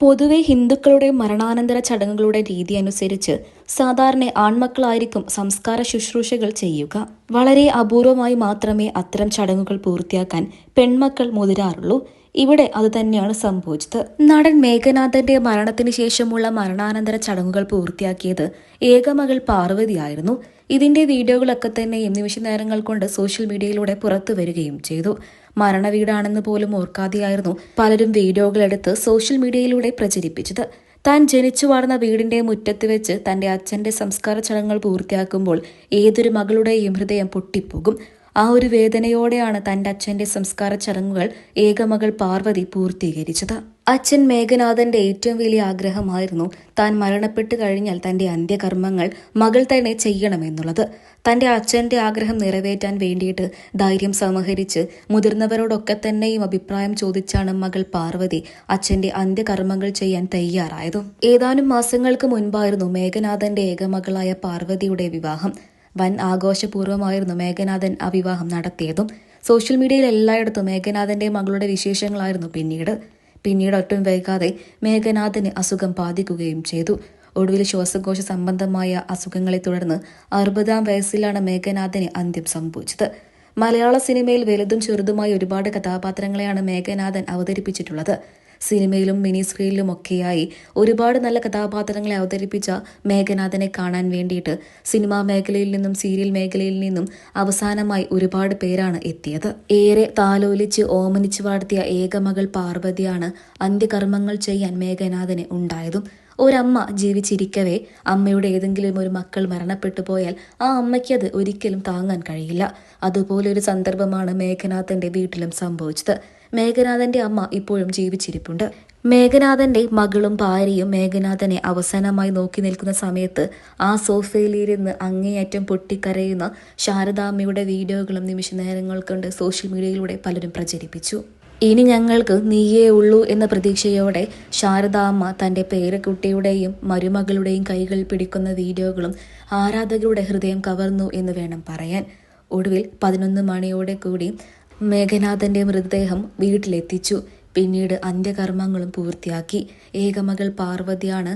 പൊതുവെ ഹിന്ദുക്കളുടെ മരണാനന്തര ചടങ്ങുകളുടെ രീതി അനുസരിച്ച് സാധാരണ ആൺമക്കളായിരിക്കും സംസ്കാര ശുശ്രൂഷകൾ ചെയ്യുക. വളരെ അപൂർവമായി മാത്രമേ അത്തരം ചടങ്ങുകൾ പൂർത്തിയാക്കാൻ പെൺമക്കൾ മുതിരാറുള്ളൂ. ഇവിടെ അത് തന്നെയാണ് സംഭവിച്ചത്. നടൻ മേഘനാഥന്റെ മരണത്തിന് ശേഷമുള്ള മരണാനന്തര ചടങ്ങുകൾ പൂർത്തിയാക്കിയത് ഏകമകൾ പാർവതിയായിരുന്നു. ഇതിന്റെ വീഡിയോകളൊക്കെ തന്നെ നിമിഷ നേരങ്ങൾ കൊണ്ട് സോഷ്യൽ മീഡിയയിലൂടെ പുറത്തു വരികയും ചെയ്തു. മരണ വീടാണെന്ന് പോലും ഓർക്കാതെയായിരുന്നു പലരും വീഡിയോകളെടുത്ത് സോഷ്യൽ മീഡിയയിലൂടെ പ്രചരിപ്പിച്ചത്. താൻ ജനിച്ചു വളർന്ന വീടിന്റെ മുറ്റത്ത് വെച്ച് തന്റെ അച്ഛന്റെ സംസ്കാര ചടങ്ങുകൾ പൂർത്തിയാക്കുമ്പോൾ ഏതൊരു മകളുടെയും ഹൃദയം പൊട്ടിപ്പോകും. ആ ഒരു വേദനയോടെയാണ് തന്റെ അച്ഛന്റെ സംസ്കാര ചടങ്ങുകൾ ഏകമകൾ പാർവതി പൂർത്തീകരിച്ചത്. അച്ഛൻ മേഘനാഥന്റെ ഏറ്റവും വലിയ ആഗ്രഹമായിരുന്നു താൻ മരണപ്പെട്ടു കഴിഞ്ഞാൽ തന്റെ അന്ത്യകർമ്മങ്ങൾ മകൾ തന്നെ ചെയ്യണമെന്നുള്ളത്. തന്റെ അച്ഛന്റെ ആഗ്രഹം നിറവേറ്റാൻ വേണ്ടിയിട്ട് ധൈര്യം സമഹരിച്ച് മുതിർന്നവരോടൊക്കെ തന്നെയും അഭിപ്രായം ചോദിച്ചാണ് മകൾ പാർവതി അച്ഛന്റെ അന്ത്യകർമ്മങ്ങൾ ചെയ്യാൻ തയ്യാറായതും. ഏതാനും മാസങ്ങൾക്ക് മുൻപായിരുന്നു മേഘനാഥന്റെ ഏകമകളായ പാർവതിയുടെ വിവാഹം. വൻ ആഘോഷപൂർവമായിരുന്നു മേഘനാഥൻ ആ വിവാഹം നടത്തിയതും. സോഷ്യൽ മീഡിയയിൽ എല്ലായിടത്തും മേഘനാഥന്റെ മകളുടെ വിശേഷങ്ങളായിരുന്നു പിന്നീട്. പിന്നീട് ഒട്ടും വൈകാതെ മേഘനാഥന് അസുഖം ബാധിക്കുകയും ചെയ്തു. ഒടുവിൽ ശ്വാസകോശ സംബന്ധമായ അസുഖങ്ങളെ തുടർന്ന് അറുപതാം വയസ്സിലാണ് മേഘനാഥന് അന്ത്യം സംഭവിച്ചത്. മലയാള സിനിമയിൽ വലുതും ചെറുതുമായ ഒരുപാട് കഥാപാത്രങ്ങളെയാണ് മേഘനാഥൻ അവതരിപ്പിച്ചിട്ടുള്ളത്. സിനിമയിലും മിനി സ്ക്രീനിലും ഒക്കെയായി ഒരുപാട് നല്ല കഥാപാത്രങ്ങളെ അവതരിപ്പിച്ച മേഘനാഥനെ കാണാൻ വേണ്ടിയിട്ട് സിനിമാ മേഖലയിൽ നിന്നും സീരിയൽ മേഖലയിൽ നിന്നും അവസാനമായി ഒരുപാട് പേരാണ് എത്തിയത്. ഏറെ താലോലിച്ച് ഓമനിച്ച് വാഴ്ത്തിയ ഏകമകൾ പാർവതിയാണ് അന്ത്യകർമ്മങ്ങൾ ചെയ്യാൻ മേഘനാഥന് ഉണ്ടായതും. ഒരമ്മ ജീവിച്ചിരിക്കവേ അമ്മയുടെ ഏതെങ്കിലും ഒരു മക്കൾ മരണപ്പെട്ടു പോയാൽ ആ അമ്മയ്ക്ക് അത് ഒരിക്കലും താങ്ങാൻ കഴിയില്ല. അതുപോലൊരു സന്ദർഭമാണ് മേഘനാഥന്റെ വീട്ടിലും സംഭവിച്ചത്. മേഘനാഥന്റെ അമ്മ ഇപ്പോഴും ജീവിച്ചിരിപ്പുണ്ട്. മേഘനാഥന്റെ മകളും ഭാര്യയും മേഘനാഥനെ അവസാനമായി നോക്കി നിൽക്കുന്ന സമയത്ത് ആ സോഫയിലിരുന്ന് അങ്ങേയറ്റം പൊട്ടിക്കരയുന്ന ശാരദാമ്മയുടെ വീഡിയോകളും നിമിഷ നേരങ്ങൾ കൊണ്ട് സോഷ്യൽ മീഡിയയിലൂടെ പലരും പ്രചരിപ്പിച്ചു. ഇനി ഞങ്ങൾക്ക് നീയേ ഉള്ളൂ എന്ന പ്രതീക്ഷയോടെ ശാരദാമ്മ തന്റെ പേരക്കുട്ടിയുടെയും മരുമകളുടെയും കൈകൾ പിടിക്കുന്ന വീഡിയോകളും ആരാധകരുടെ ഹൃദയം കവർന്നു എന്ന് വേണം പറയാൻ. ഒടുവിൽ പതിനൊന്ന് മണിയോടെ കൂടി മേഘനാഥന്റെ മൃതദേഹം വീട്ടിലെത്തിച്ചു. പിന്നീട് അന്ത്യകർമ്മങ്ങളും പൂർത്തിയാക്കി. ഏകമകൾ പാർവതിയാണ്